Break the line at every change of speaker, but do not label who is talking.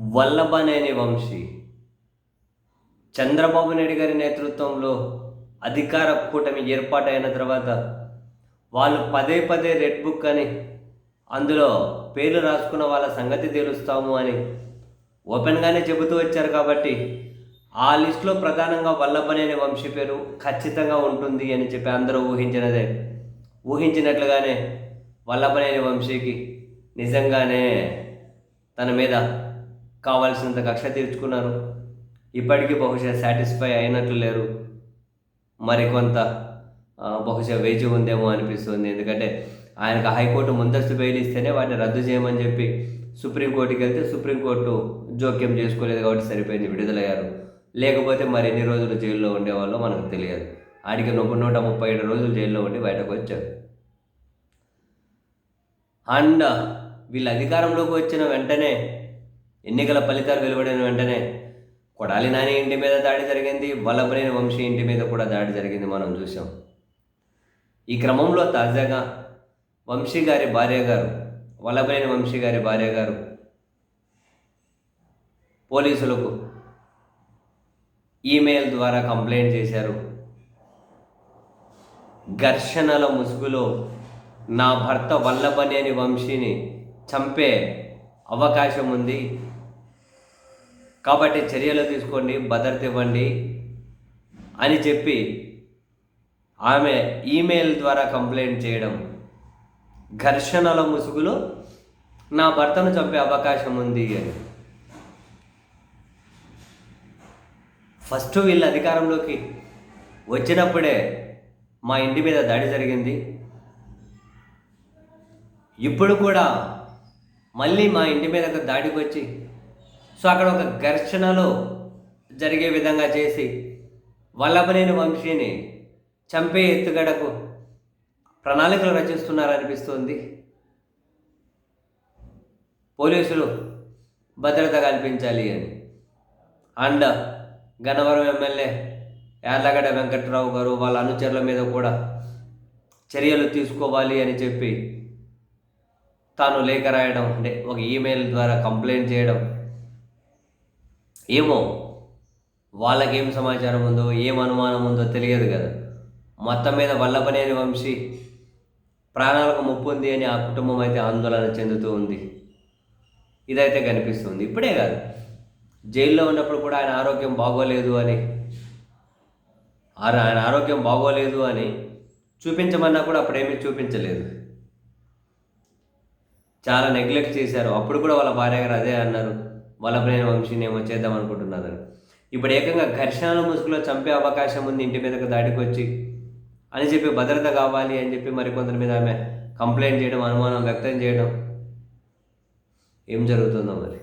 వల్లభనేని వంశీ. చంద్రబాబు నాయుడు గారి నేతృత్వంలో అధికార కూటమి ఏర్పాటైన తర్వాత వాళ్ళు పదే పదే రెడ్ బుక్ అని అందులో పేర్లు రాసుకున్న వాళ్ళ సంగతి తెలుస్తాము అని ఓపెన్గానే చెబుతూ వచ్చారు కాబట్టి ఆ లిస్టులో ప్రధానంగా వల్లభనేని వంశీ పేరు ఖచ్చితంగా ఉంటుంది అని చెప్పి అందరూ ఊహించినదే. ఊహించినట్లుగానే వల్లభనేని వంశీకి నిజంగానే తన మీద కావాల్సినంత కక్ష తీర్చుకున్నారు. ఇప్పటికీ బహుశా సాటిస్ఫై అయినట్లు లేరు. మరికొంత బహుశా వేచి ఉందేమో అనిపిస్తుంది. ఎందుకంటే ఆయనకు హైకోర్టు ముందస్తు బెయిల్ ఇస్తేనే వాటిని రద్దు చేయమని చెప్పి సుప్రీంకోర్టుకి వెళ్తే సుప్రీంకోర్టు జోక్యం చేసుకోలేదు కాబట్టి సరిపోయింది విడుదలయ్యారు. లేకపోతే మరి ఎన్ని రోజులు జైల్లో ఉండేవాళ్ళో మనకు తెలియదు. ఆడికి నూట నూట ముప్పై ఏడు రోజులు జైల్లో ఉండి బయటకు వచ్చారు. అండ్ వీళ్ళు అధికారంలోకి వచ్చిన వెంటనే ఎన్నికల ఫలితాలు వెలువడిన వెంటనే కొడాలి నాని ఇంటి మీద దాడి జరిగింది వల్లభనేని వంశీ ఇంటి మీద కూడా దాడి జరిగింది మనం చూసాం ఈ క్రమంలో తాజాగా వంశీ గారి భార్య గారు వల్లభనేని వంశీ గారి భార్య గారు పోలీసులకు ఈమెయిల్ ద్వారా కంప్లైంట్ చేశారు. ఘర్షణల ముసుగులో నా భర్త వల్లభనేని వంశీని చంపే అవకాశం ఉంది. కాబట్టి చర్యలు తీసుకోండి భద్రత ఇవ్వండి అని చెప్పి ఆమె ఈమెయిల్ ద్వారా కంప్లైంట్ చేయడం. ఘర్షణల ముసుగులో నా భర్తను చంపే అవకాశం ఉంది అని. ఫస్ట్ వీళ్ళ అధికారంలోకి వచ్చినప్పుడే మా ఇంటి మీద దాడి జరిగింది. ఇప్పుడు కూడా మళ్ళీ మా ఇంటి మీద దాడికి వచ్చి సో అక్కడ ఒక ఘర్షణలో జరిగే విధంగా చేసి వల్లభనేని వంశీని చంపే ఎత్తుగడకు ప్రణాళికలు రచిస్తున్నారనిపిస్తుంది. పోలీసులు భద్రత కల్పించాలి అని. అండ్ గన్నవరం ఎమ్మెల్యే యార్లగడ్డ వెంకట్రావు గారు వాళ్ళ అనుచరుల మీద కూడా చర్యలు తీసుకోవాలి అని చెప్పి తాను లేఖ రాయడం అంటే ఒక ఈమెయిల్ ద్వారా కంప్లైంట్ చేయడం ఏమో వాళ్ళకేం సమాచారం ఉందో ఏం అనుమానం ఉందో తెలియదు కదా. మొత్తం మీద వల్లభనేని వంశీ ప్రాణాలకు ముప్పు ఉంది అని ఆ కుటుంబం అయితే ఆందోళన చెందుతూ ఉంది. ఇదైతే కనిపిస్తుంది. ఇప్పుడే కాదు. జైల్లో ఉన్నప్పుడు కూడా ఆయన ఆరోగ్యం బాగోలేదు అని ఆయన ఆరోగ్యం బాగోలేదు అని చూపించమన్నా కూడా అప్పుడేమీ చూపించలేదు. చాలా నెగ్లెక్ట్ చేశారు. అప్పుడు కూడా వాళ్ళ భార్య గారు అదే అన్నారు. వాళ్ళ ప్రేమ వంశీని ఏమో చేద్దాం అనుకుంటున్నారు ఇప్పుడు ఏకంగా ఘర్షణల ముసుగులో చంపే అవకాశం ఉంది ఇంటి మీదకు దాడికొచ్చి అని చెప్పి భద్రత కావాలి అని చెప్పి మరికొందరి మీద ఆమె కంప్లైంట్ చేయడం అనుమానం వ్యక్తం చేయడం ఏం జరుగుతుందో మరి?